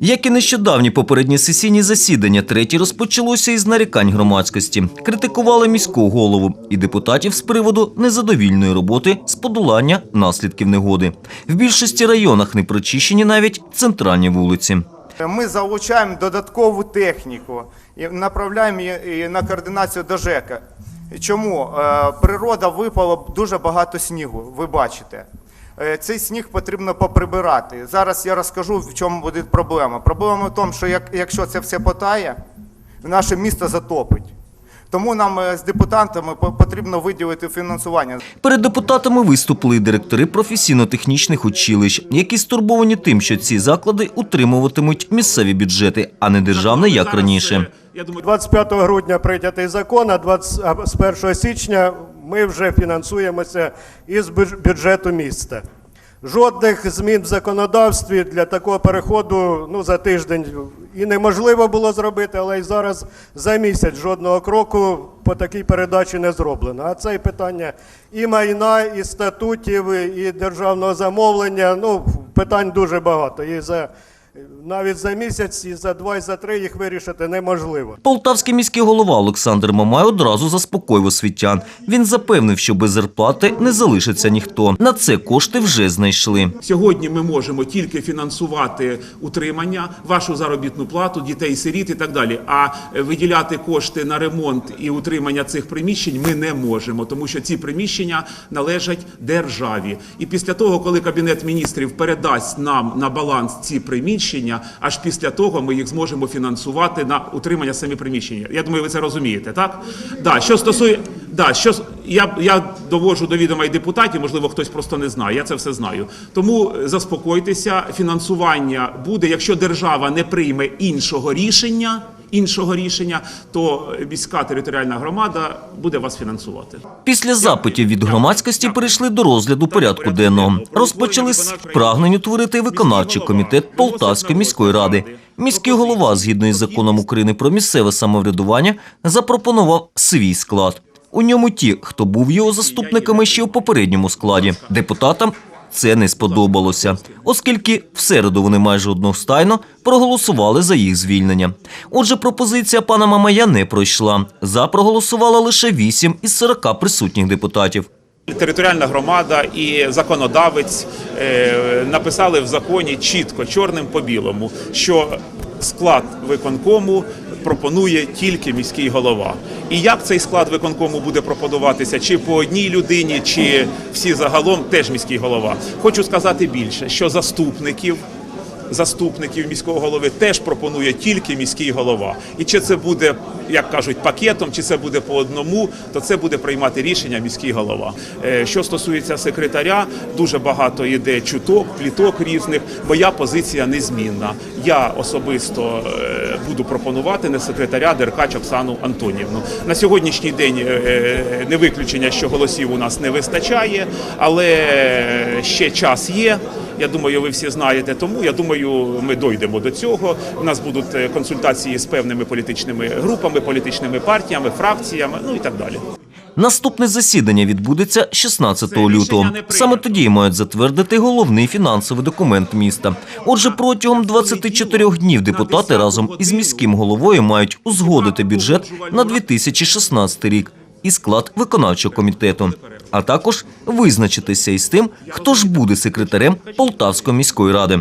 Як і нещодавні попередні сесійні засідання, третє розпочалося із нарікань громадськості. Критикували міського голову і депутатів з приводу незадовільної роботи з подолання наслідків негоди. В більшості районах не прочищені навіть центральні вулиці. Ми залучаємо додаткову техніку і направляємо її на координацію до ЖЕКа. Чому? Е, Природа випала дуже багато снігу, ви бачите. Е, Цей сніг потрібно поприбирати. Зараз я розкажу, в чому буде проблема. Проблема в тому, що як, якщо це все потає, наше місто затопить. Тому нам е, з депутатами по- потрібно виділити фінансування. Перед депутатами виступили директори професійно-технічних училищ, які стурбовані тим, що ці заклади утримуватимуть місцеві бюджети, а не державне, як раніше. Я думаю, 25 грудня прийнятий закон, а 20 а з 1 січня ми вже фінансуємося із бюджету міста. Жодних змін в законодавстві для такого переходу ну, за тиждень і неможливо було зробити, але й зараз за місяць жодного кроку по такій передачі не зроблено. А це і питання і майна, і статутів, і державного замовлення. Ну, питань дуже багато. І за, навіть за місяць, і за два, і за три їх вирішити неможливо. Полтавський міський голова Олександр Мамай одразу заспокоїв освітян. Він запевнив, що без зарплати не залишиться ніхто. На це кошти вже знайшли. сьогодні ми можемо тільки фінансувати утримання, вашу заробітну плату, дітей сиріт і так далі. А виділяти кошти на ремонт і утримання цих приміщень ми не можемо, тому що ці приміщення належать державі. І після того, коли кабінет міністрів передасть нам на баланс ці приміщення, аж після того ми їх зможемо фінансувати на утримання самі приміщення. Я думаю, ви це розумієте, так? Да, що стосує Да, що я, я доводжу до відома і депутатів, можливо, хтось просто не знає. Я це все знаю. Тому е, заспокойтеся, фінансування буде. Якщо держава не прийме іншого рішення, іншого рішення, то міська територіальна громада буде вас фінансувати. Після запитів від громадськості перейшли до розгляду порядку денного. Розпочали з прагнень утворити виконавчий комітет Полтавської міської ради. Міський голова, згідно із законом України про місцеве самоврядування, запропонував свій склад. У ньому ті, хто був його заступниками ще у попередньому складі. Депутатам це не сподобалося, оскільки в середу вони майже одностайно проголосували за їх звільнення. Отже, пропозиція пана Мамая не пройшла. За проголосувало лише 8 із 40 присутніх депутатів. Територіальна громада і законодавець е, написали в законі чітко, чорним по білому, що склад виконкому пропонує тільки міський голова. І як цей склад виконкому буде пропонуватися, чи по одній людині, чи всі загалом, теж міський голова. Хочу сказати більше, що заступників заступників міського голови теж пропонує тільки міський голова. І чи це буде, як кажуть, пакетом, чи це буде по одному, то це буде приймати рішення міський голова. Е, Що стосується секретаря, дуже багато йде чуток, пліток різних. Моя позиція незмінна. Я особисто е, буду пропонувати на секретаря Деркач Оксану Антонівну. На сьогоднішній день е, не виключення, що голосів у нас не вистачає, але ще час є. Я думаю, ви всі знаєте. Тому я думаю, ми дойдемо до цього. У нас будуть консультації з певними політичними групами, політичними партіями, фракціями, ну і так далі. Наступне засідання відбудеться 16 лютого. Саме тоді мають затвердити головний фінансовий документ міста. Отже, протягом 24 днів депутати разом із міським головою мають узгодити бюджет на 2016 рік і склад виконавчого комітету, а також визначитися із тим, хто ж буде секретарем Полтавської міської ради.